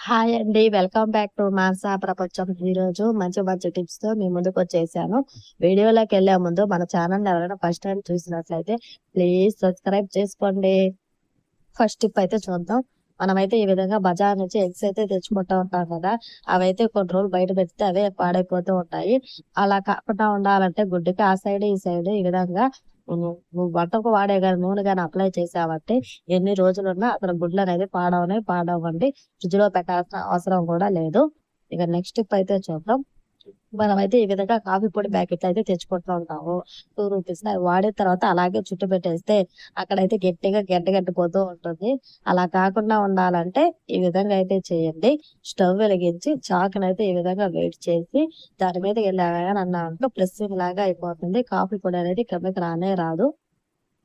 Hi అండి. Welcome back to Mansa ప్రపంచం. ఈరోజు మంచి మంచి టిప్స్తో మీ ముందుకొచ్చేసాను. వీడియోలోకెళ్ళే ముందు మన ఛానల్ ఎవరైనా ఫస్ట్ టైం చూసినట్లయితే ప్లీజ్ సబ్స్క్రైబ్ చేసుకోండి. ఫస్ట్ టిప్ అయితే చూద్దాం. మనమైతే ఈ విధంగా బజార్ నుంచి ఎగ్స్ అయితే తెచ్చుకుంటూ ఉంటాం కదా! అవైతే కొన్ని రోజులు బయట పెడితే అవే పాడైపోతూ ఉంటాయి. అలా కాకుండా ఉండాలంటే గుడ్డుకి ఆ సైడ్, ఈ సైడ్ ఈ విధంగా నువ్వు వంటకు వాడే కానీ నూనె కానీ అప్లై చేసావంటే ఎన్ని రోజులున్నా గుడ్లు అనేది పాడవనే పాడవండి ఫ్రిడ్జ్లో పెట్టాల్సిన అవసరం కూడా లేదు. ఇక నెక్స్ట్ టిప్ అయితే చూద్దాం. మనమైతే ఈ విధంగా కాఫీ పొడి ప్యాకెట్లు అయితే తెచ్చుకుంటూ ఉంటాము. టూ రూపీస్ అవి వాడిన తర్వాత అలాగే చుట్టు పెట్టేస్తే అక్కడైతే గట్టిగా గడ్డ కట్టిపోతూ ఉంటుంది. అలా కాకుండా ఉండాలంటే ఈ విధంగా అయితే చేయండి. స్టవ్ వెలిగించి చాకునైతే ఈ విధంగా వెయిట్ చేసి దాని మీద వెళ్ళామని అన్నామంటే ప్రెస్సింగ్ లాగా అయిపోతుంది. కాఫీ పొడి అనేది కిందకి రానే రాదు.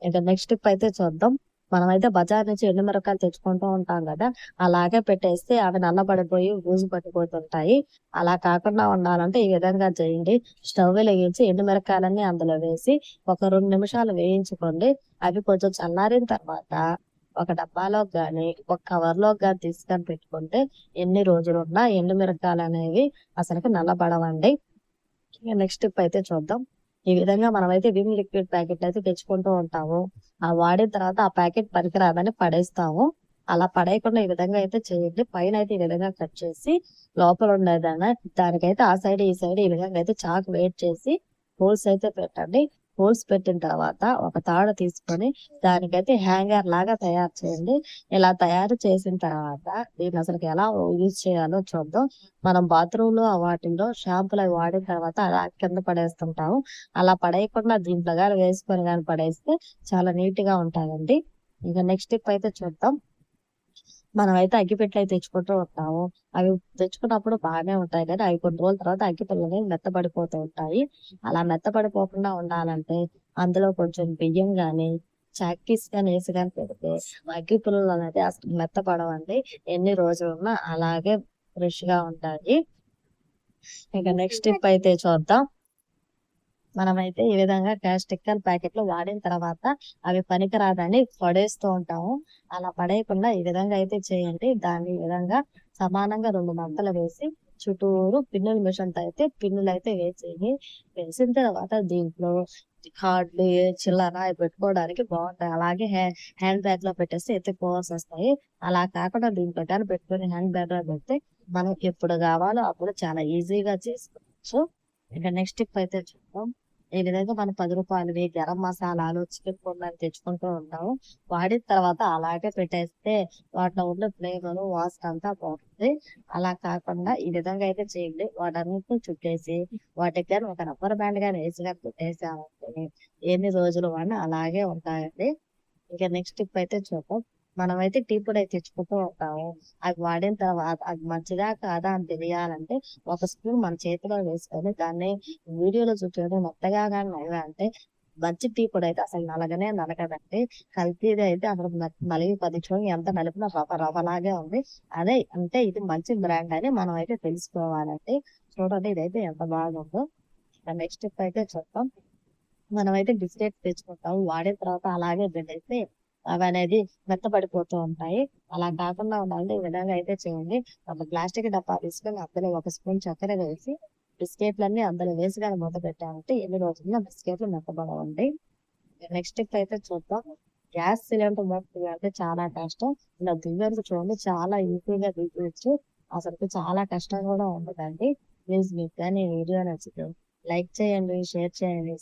ఇక నెక్స్ట్ టిప్ అయితే చూద్దాం. మనమైతే బజార్ నుంచి ఎండు మిరపకాయలు తెచ్చుకుంటూ ఉంటాం కదా! అలాగే పెట్టేస్తే అవి నల్లబడిపోయి బూజు పట్టిపోతుంటాయి. అలా కాకుండా ఉండాలంటే ఈ విధంగా చేయండి. స్టవ్ వెలిగించి ఎండు మిరపకాయలన్నీ అందులో వేసి ఒక రెండు నిమిషాలు వేయించుకోండి. అవి కొంచెం చల్లారిన తర్వాత ఒక డబ్బాలో గాని, ఒక కవర్లో కానీ తీసుకొని పెట్టుకుంటే ఎన్ని రోజులున్నా ఎండు మిరపకాయలనేవి అసలుకి నల్లబడవండి. నెక్స్ట్ టిప్ అయితే చూద్దాం. ఈ విధంగా మనమైతే విమ్ లిక్విడ్ ప్యాకెట్ అయితే తెచ్చుకుంటూ ఉంటాము. ఆ వాడిన తర్వాత ఆ ప్యాకెట్ పనికిరాదని పడేస్తాము. అలా పడేయకుండా ఈ విధంగా అయితే చేయండి. పైనైతే ఈ విధంగా కట్ చేసి లోపల ఉండేదాన్ని దానికైతే ఆ సైడ్, ఈ సైడ్ ఈ విధంగా అయితే చాకు వెయిట్ చేసి హోల్స్ అయితే పెట్టండి. హోల్స్ పెట్టిన తర్వాత ఒక తాడు తీసుకొని దానికైతే హ్యాంగర్ లాగా తయారు చేయండి. ఇలా తయారు చేసిన తర్వాత దీన్ని అసలు ఎలా యూజ్ చేయాలో చూద్దాం. మనం బాత్రూమ్లో వాటిల్లో షాంపులు అవి వాడిన తర్వాత అలా కింద పడేస్తుంటాము. అలా పడేయకుండా దీంట్లో గాని వేసుకొని కానీ పడేస్తే చాలా నీట్గా ఉంటాయండి. ఇక నెక్స్ట్ టిప్ అయితే చూద్దాం. మనమైతే అగ్గిపెట్టెలయి తెచ్చుకుంటూ ఉంటాము. అవి తెచ్చుకున్నప్పుడు బాగానే ఉంటాయి కానీ అవి కొన్ని రోజుల తర్వాత అగ్గిపుల్లనేవి మెత్తబడిపోతూ ఉంటాయి. అలా మెత్తబడిపోకుండా ఉండాలంటే అందులో కొంచెం బియ్యం గాని, చాక్కీస్ గాని ఏసి గాని పెడితే అగ్గిపుల్లలు అనేది అసలు మెత్తబడవండి. ఎన్ని రోజులున్నా అలాగే ఫ్రెష్‌గా ఉంటాయి. ఇక నెక్స్ట్ టిప్ అయితే చూద్దాం. మనమైతే ఈ విధంగా గ్యాస్ స్టిక్కర్ ప్యాకెట్లు వాడిన తర్వాత అవి పనికిరాదని పడేస్తూ ఉంటాము. అలా పడేయకుండా ఈ విధంగా అయితే చేయండి. దాన్ని ఈ విధంగా సమానంగా రెండు మంటలు వేసి చుట్టూరు పిన్నుల మిషన్‌తో అయితే పిన్నులు అయితే వేసేయి. వేసిన తర్వాత దీంట్లో కార్డ్‌లు, చిల్లర అవి పెట్టుకోవడానికి బాగుంటాయి అలాగే హ్యా హ్యాండ్ బ్యాగ్‌లో పెట్టేస్తే ఎత్తుకుపోవాల్సొస్తాయి. అలా కాకుండా దీంట్లో గాని పెట్టుకొని హ్యాండ్ బ్యాగ్లో పెడితే మనకి ఎప్పుడు కావాలో అప్పుడు చాలా ఈజీగా చేసుకోవచ్చు. ఇక నెక్స్ట్ టిప్ అయితే చూద్దాం. ఈ విధంగా మనం పది రూపాయలవి గరం మసాలాలు, చికెన్ పొడులని తెచ్చుకుంటూ ఉంటాము. వాడిన తర్వాత అలాగే పెట్టేస్తే వాటిలో ఉన్న ఫ్లేవరు, వాసన అంతా పోతుంది. అలా కాకుండా ఈ విధంగా అయితే చేయండి. వాటన్నిటిని చుట్టేసి వాటికి దగ్గర ఒక రబ్బర్ బ్యాండ్ గాని వేసి కానీ పెట్టేసామంటే ఎన్ని రోజులు వాడినా అలాగే ఉంటాయండి. ఇంకా నెక్స్ట్ టిప్ అయితే చూద్దాం. మనమైతే టీ పొడి అయితే తెచ్చుకుంటూ ఉంటాము. అది వాడిన తర్వాత అది మంచిదా కాదా అని తెలియాలంటే ఒక స్పూన్ మన చేతిలో వేసుకొని దాన్ని వీడియోలో చూపించడం మెత్తగా కానీ అంటే మంచి టీ పొడి అయితే అసలు నలగనే నలగదండి. కల్తీది అయితే అసలు న నలిగి పదించుకొని ఎంత నలిపినా రవ్వ రవ్వలాగే ఉంది. అదే అంటే ఇది మంచి బ్రాండ్ అని మనం అయితే తెలుసుకోవాలండి. చూడండి ఇదైతే ఎంత బాగుందో. నెక్స్ట్ స్టెప్ అయితే మనం మనమైతే బిస్కెట్ తెచ్చుకుంటాం వాడిన తర్వాత అలాగే అవి అనేది మెత్తపడిపోతూ ఉంటాయి. అలా కాకుండా ఉండాలంటే ఈ విధంగా అయితే చేయండి. ఒక ప్లాస్టిక్ డబ్బా తీసుకొని అందులో ఒక స్పూన్ చక్కెర వేసి బిస్కెట్లన్నీ అందులో వేసి కానీ మూత పెట్టామంటే ఎన్ని రోజుల్లో బిస్కెట్లు మెత్తబడవండి. నెక్స్ట్ టిప్ అయితే చూద్దాం. గ్యాస్ సిలిండర్ మూత చాలా కష్టం. ఇలా దువ్వెనతో చూడండి చాలా ఈజీగా దిగవచ్చు అసలు చాలా కష్టం కూడా ఉండదండి. ప్లీజ్ మీకు కానీ వీడియో నచ్చితే లైక్ చేయండి, షేర్ చేయండి.